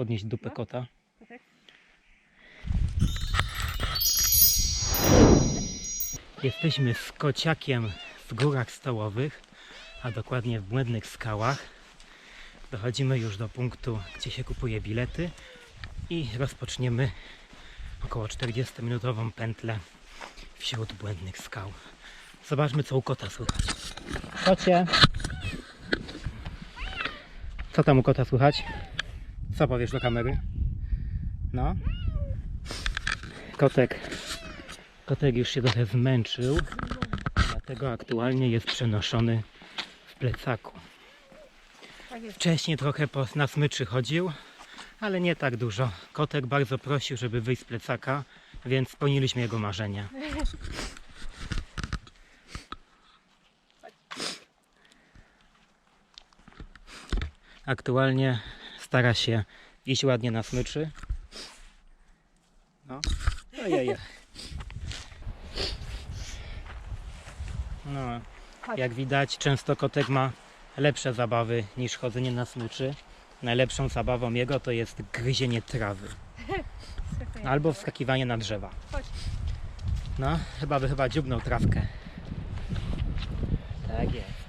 podnieść dupę No. kota. Jesteśmy z kociakiem w górach stołowych, a dokładnie w błędnych skałach. Dochodzimy już do punktu, gdzie się kupuje bilety i rozpoczniemy około 40-minutową pętlę wśród błędnych skał. Zobaczmy, co u kota słychać. Kocie! Co tam u kota słychać? Co powiesz do kamery? No? Kotek Kotek już się trochę zmęczył, dlatego aktualnie jest przenoszony w plecaku. Tak. Wcześniej trochę po, na smyczy chodził, ale nie tak dużo. Kotek bardzo prosił, żeby wyjść z plecaka, więc spełniliśmy jego marzenia. Aktualnie stara się iść ładnie na smyczy. No, ojej. No, jak widać, często kotek ma lepsze zabawy niż chodzenie na smyczy. Najlepszą zabawą jego to jest gryzienie trawy albo wskakiwanie na drzewa. Chodź. No, chyba by chyba dziubnął trawkę. Tak jest.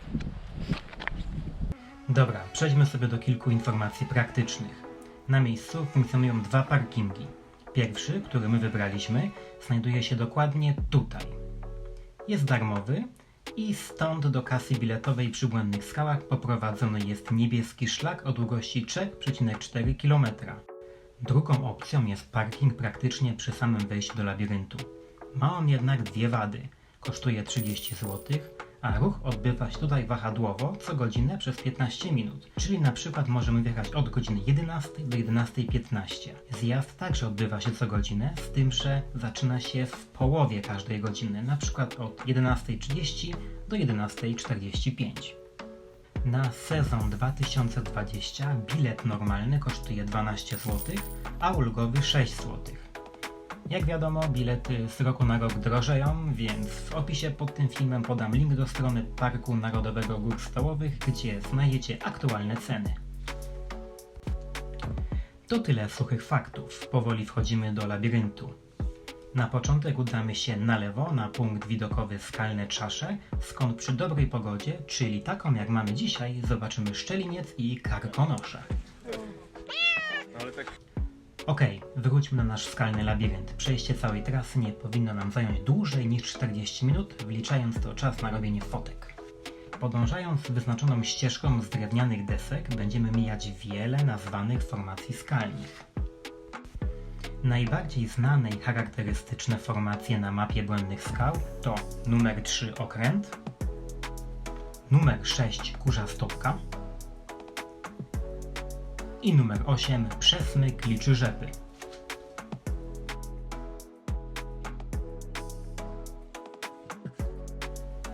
Dobra, przejdźmy sobie do kilku informacji praktycznych. Na miejscu funkcjonują dwa parkingi. Pierwszy, który my wybraliśmy, znajduje się dokładnie tutaj. Jest darmowy i stąd do kasy biletowej przy Błędnych Skałach poprowadzony jest niebieski szlak o długości 3,4 km. Drugą opcją jest parking praktycznie przy samym wejściu do labiryntu. Ma on jednak dwie wady. Kosztuje 30 zł, a ruch odbywa się tutaj wahadłowo co godzinę przez 15 minut. Czyli na przykład możemy wjechać od godziny 11 do 11.15. Zjazd także odbywa się co godzinę, z tym, że zaczyna się w połowie każdej godziny, na przykład od 11.30 do 11.45. Na sezon 2020 bilet normalny kosztuje 12 zł, a ulgowy 6 zł. Jak wiadomo, bilety z roku na rok drożeją, więc w opisie pod tym filmem podam link do strony Parku Narodowego Gór Stołowych, gdzie znajdziecie aktualne ceny. To tyle suchych faktów. Powoli wchodzimy do labiryntu. Na początek udamy się na lewo na punkt widokowy Skalne Czasze, skąd przy dobrej pogodzie, czyli taką jak mamy dzisiaj, zobaczymy szczeliniec i karkonosze. Okej, wróćmy na nasz skalny labirynt. Przejście całej trasy nie powinno nam zająć dłużej niż 40 minut, wliczając to czas na robienie fotek. Podążając wyznaczoną ścieżką z drewnianych desek, będziemy mijać wiele nazwanych formacji skalnych. Najbardziej znane i charakterystyczne formacje na mapie błędnych skał to numer 3 okręt, numer 6 kurza stopka i numer 8 przesmyk liczy rzepy.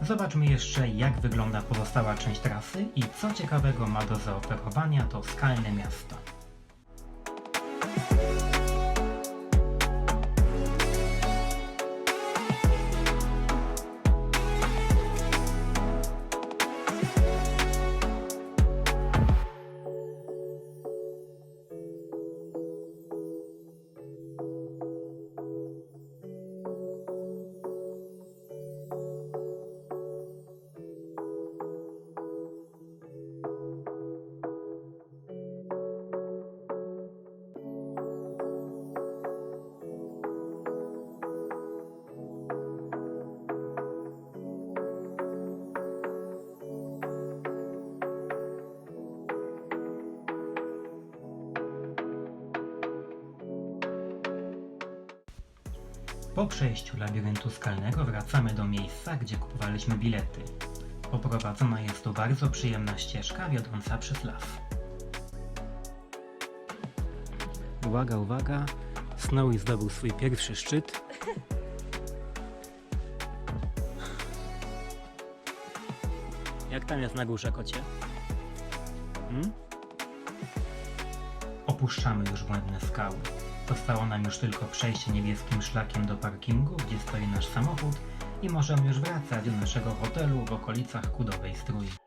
Zobaczmy jeszcze jak wygląda pozostała część trasy i co ciekawego ma do zaoferowania to skalne miasto. Po przejściu labiryntu skalnego wracamy do miejsca, gdzie kupowaliśmy bilety. Poprowadzona jest tu bardzo przyjemna ścieżka wiodąca przez las. Uwaga, uwaga! Snowy zdobył swój pierwszy szczyt. Jak tam jest na górze, kocie? Hmm? Opuszczamy już błędne skały. Zostało nam już tylko przejście niebieskim szlakiem do parkingu, gdzie stoi nasz samochód i możemy już wracać do naszego hotelu w okolicach Kudowej Strój.